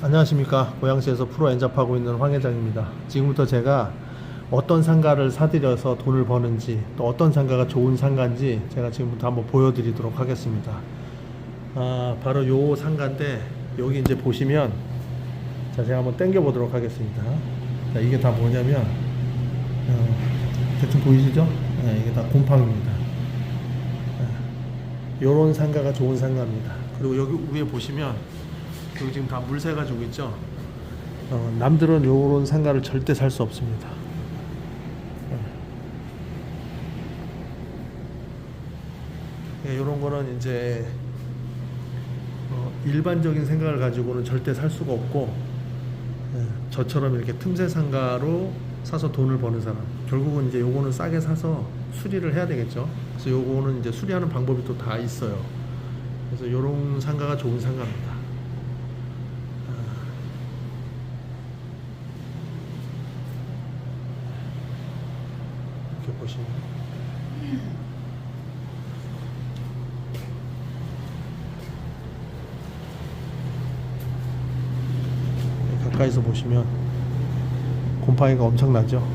안녕하십니까. 고양시에서 프로 엔잡하고 있는 황 회장입니다. 지금부터 제가 어떤 상가를 사들여서 돈을 버는지 또 어떤 상가가 좋은 상가인지 제가 지금부터 한번 보여드리도록 하겠습니다. 아 바로 요 상가인데 여기 이제 보시면 자 제가 한번 당겨 보도록 하겠습니다. 자 이게 다 뭐냐면 어, 대충 보이시죠? 네, 이게 다 곰팡입니다. 요런 상가가 좋은 상가입니다. 그리고 여기 위에 보시면 여기 지금 다 물새 가지고 있죠. 어, 남들은 요런 상가를 절대 살 수 없습니다. 예, 요런 거는 이제 어, 일반적인 생각을 가지고는 절대 살 수가 없고 예, 저처럼 이렇게 틈새 상가로 사서 돈을 버는 사람 결국은 이제 요거는 싸게 사서 수리를 해야 되겠죠. 그래서 요거는 이제 수리하는 방법이 또 다 있어요. 그래서 요런 상가가 좋은 상가입니다. 이렇게 보시면 가까이서 보시면 곰팡이가 엄청나죠.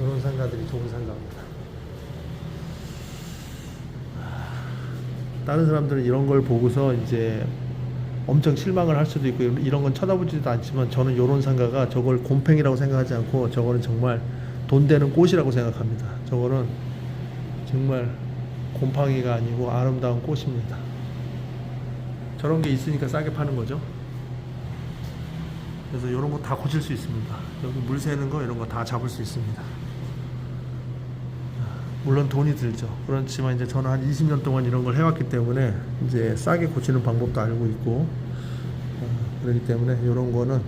이런 상가들이 좋은 상가입니다. 다른 사람들은 이런 걸 보고서 이제 엄청 실망을 할 수도 있고 이런 건 쳐다보지도 않지만 저는 이런 상가가 저걸 곰팽이라고 생각하지 않고 저거는 정말 돈 되는 꽃이라고 생각합니다. 저거는 정말 곰팡이가 아니고 아름다운 꽃입니다. 저런 게 있으니까 싸게 파는 거죠. 그래서 이런 거 다 고칠 수 있습니다. 여기 물 새는 거 이런 거 다 잡을 수 있습니다. 물론 돈이 들죠. 그렇지만 이제 저는 한 20년 동안 이런 걸 해왔기 때문에 이제 싸게 고치는 방법도 알고 있고 어, 그렇기 때문에 이런 거는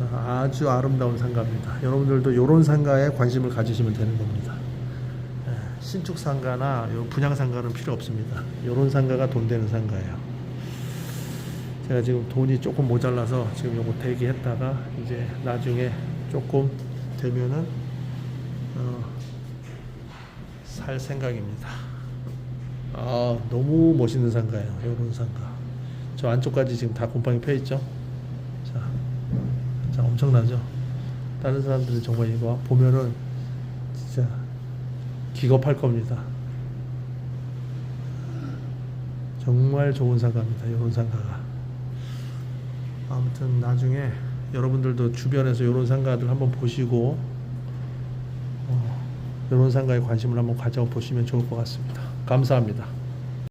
아주 아름다운 상가입니다. 여러분들도 이런 상가에 관심을 가지시면 되는 겁니다. 예, 신축 상가나 요 분양 상가는 필요 없습니다. 이런 상가가 돈 되는 상가예요. 제가 지금 돈이 조금 모자라서 지금 요거 대기했다가 이제 나중에 조금 되면은 어, 살 생각입니다. 아 너무 멋있는 상가예요. 이런 상가. 저 안쪽까지 지금 다 곰팡이 펴 있죠. 자, 자 엄청나죠. 다른 사람들은 정말 이거 보면은 진짜 기겁할 겁니다. 정말 좋은 상가입니다. 이런 상가가. 아무튼 나중에 여러분들도 주변에서 이런 상가들 한번 보시고 어, 이런 상가에 관심을 한번 가져보시면 좋을 것 같습니다. 감사합니다.